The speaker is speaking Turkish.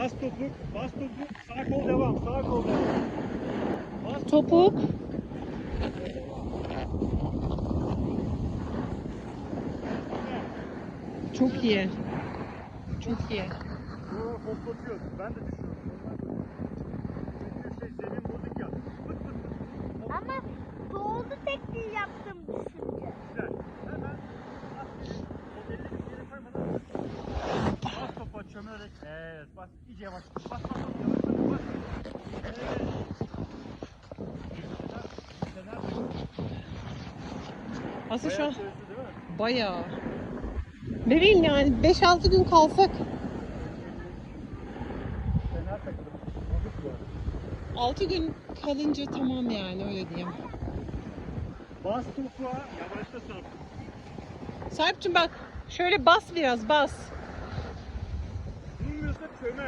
Bas topuk, bas topuk, sağ kol devam, sağ kol devam. Bas Topuk. Çok iyi. Çok iyi. Doğru hoplatıyor. Ben de düşüyorum. Evet bas. İyice yavaş. Bas bas bas. Yavaş bas. Evet. Aslında şu an bayağı. Bebeğim yani 5-6 gün kalsak Fener takıldı. Bozuk ya. 6 gün kalınca tamam yani öyle diyeyim. Bas topuğa yavaşla sarp. Sarp'cığım bak şöyle bas biraz bas. 这腿美